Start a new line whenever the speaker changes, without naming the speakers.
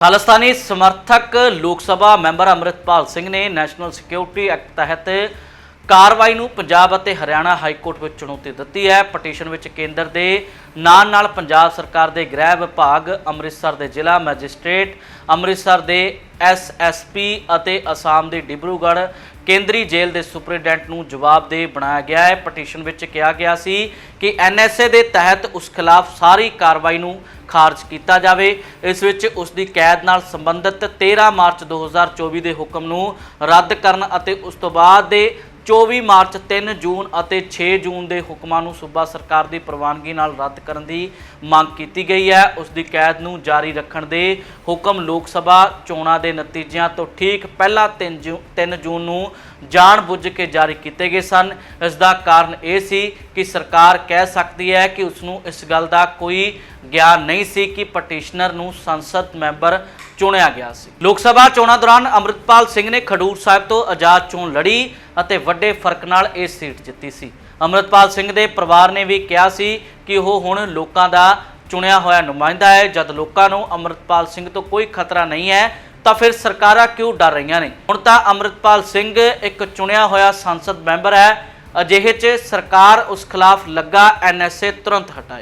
ਖਾਲਿਸਤਾਨੀ ਸਮਰਥਕ ਲੋਕ ਸਭਾ ਮੈਂਬਰ ਅੰਮ੍ਰਿਤਪਾਲ ਸਿੰਘ ਨੇ ਨੈਸ਼ਨਲ ਸਿਕਿਉਰਿਟੀ ਐਕਟ ਤਹਿਤ ਕਾਰਵਾਈ ਨੂੰ ਪੰਜਾਬ ਅਤੇ ਹਰਿਆਣਾ ਹਾਈ ਕੋਰਟ ਵਿੱਚ ਚੁਣੌਤੀ ਦਿੱਤੀ ਹੈ। ਪਟੀਸ਼ਨ ਵਿੱਚ ਕੇਂਦਰ ਦੇ ਨਾਲ ਨਾਲ ਪੰਜਾਬ ਸਰਕਾਰ ਦੇ ਗ੍ਰਹਿ ਵਿਭਾਗ, ਅੰਮ੍ਰਿਤਸਰ ਦੇ ਜ਼ਿਲ੍ਹਾ ਮੈਜਿਸਟ੍ਰੇਟ, ਅੰਮ੍ਰਿਤਸਰ ਦੇ ਐਸਐਸਪੀ ਅਤੇ ਅਸਾਮ ਦੇ ਡਿਬਰੂਗੜ੍ਹ ਕੇਂਦਰੀ ਜੇਲ੍ਹ ਦੇ ਸੁਪਰਡੈਂਟ ਨੂੰ ਜਵਾਬਦੇਹ ਬਣਾਇਆ ਗਿਆ ਹੈ। ਪਟੀਸ਼ਨ ਵਿੱਚ ਕਿਹਾ ਗਿਆ ਸੀ ਕਿ ਐਨਐਸਏ ਦੇ ਤਹਿਤ ਉਸ ਖਿਲਾਫ ਸਾਰੀ ਕਾਰਵਾਈ ਨੂੰ ਖਾਰਜ ਕੀਤਾ ਜਾਵੇ। ਇਸ ਵਿੱਚ ਉਸ ਦੀ ਕੈਦ ਨਾਲ ਸੰਬੰਧਿਤ 13 ਮਾਰਚ 2024 ਦੇ ਹੁਕਮ ਨੂੰ ਰੱਦ ਕਰਨ ਅਤੇ ਉਸ ਤੋਂ ਬਾਅਦ ਦੇ 24 ਮਾਰਚ 3 ਜੂਨ ਅਤੇ 6 ਜੂਨ ਦੇ ਹੁਕਮਾਂ ਨੂੰ ਸੂਬਾ ਸਰਕਾਰ ਦੀ ਪ੍ਰਵਾਨਗੀ ਨਾਲ ਰੱਦ ਕਰਨ ਦੀ ਮੰਗ ਕੀਤੀ ਗਈ ਹੈ। ਉਸ ਦੀ ਕੈਦ ਨੂੰ ਜਾਰੀ ਰੱਖਣ ਦੇ ਹੁਕਮ ਲੋਕ ਸਭਾ ਚੋਣਾਂ ਦੇ ਨਤੀਜਿਆਂ ਤੋਂ ਠੀਕ ਪਹਿਲਾਂ 3 ਜੂ 3 ਜੂਨ ਨੂੰ ਜਾਣ ਬੁੱਝ ਕੇ ਜਾਰੀ ਕੀਤੇ ਗਏ ਸਨ। ਇਸ ਦਾ ਕਾਰਨ ਇਹ ਸੀ ਕਿ ਸਰਕਾਰ ਕਹਿ ਸਕਦੀ ਹੈ ਕਿ ਉਸ ਨੂੰ ਇਸ ਗੱਲ ਦਾ ਕੋਈ ਗਿਆਨ ਨਹੀਂ ਸੀ ਕਿ ਪਟੀਸ਼ਨਰ ਨੂੰ ਸੰਸਦ ਮੈਂਬਰ ਚੁਣਿਆ ਗਿਆ ਸੀ। ਲੋਕ ਸਭਾ ਚੋਣਾਂ ਦੌਰਾਨ ਅੰਮ੍ਰਿਤਪਾਲ ਸਿੰਘ ਨੇ ਖਡੂਰ ਸਾਹਿਬ ਤੋਂ ਆਜ਼ਾਦ ਚੋਣ ਲੜੀ ਅਤੇ ਵੱਡੇ ਫ਼ਰਕ ਨਾਲ ਇਹ ਸੀਟ ਜਿੱਤੀ ਸੀ। ਅੰਮ੍ਰਿਤਪਾਲ ਸਿੰਘ ਦੇ ਪਰਿਵਾਰ ਨੇ ਵੀ ਕਿਹਾ ਸੀ ਕਿ ਉਹ ਹੁਣ ਲੋਕਾਂ ਦਾ ਚੁਣਿਆ ਹੋਇਆ ਨੁਮਾਇੰਦਾ ਹੈ। ਜਦ ਲੋਕਾਂ ਨੂੰ ਅੰਮ੍ਰਿਤਪਾਲ ਸਿੰਘ ਤੋਂ ਕੋਈ ਖਤਰਾ ਨਹੀਂ ਹੈ ਤਾਂ ਫਿਰ ਸਰਕਾਰਾਂ ਕਿਉਂ ਡਰ ਰਹੀਆਂ ਨੇ? ਹੁਣ ਤਾਂ ਅੰਮ੍ਰਿਤਪਾਲ ਸਿੰਘ ਇੱਕ ਚੁਣਿਆ ਹੋਇਆ ਸੰਸਦ ਮੈਂਬਰ ਹੈ। ਅਜਿਹੇ 'ਚ ਸਰਕਾਰ ਉਸ ਖਿਲਾਫ ਲੱਗਾ ਐਨਐਸਏ ਤੁਰੰਤ ਹਟਾਏ।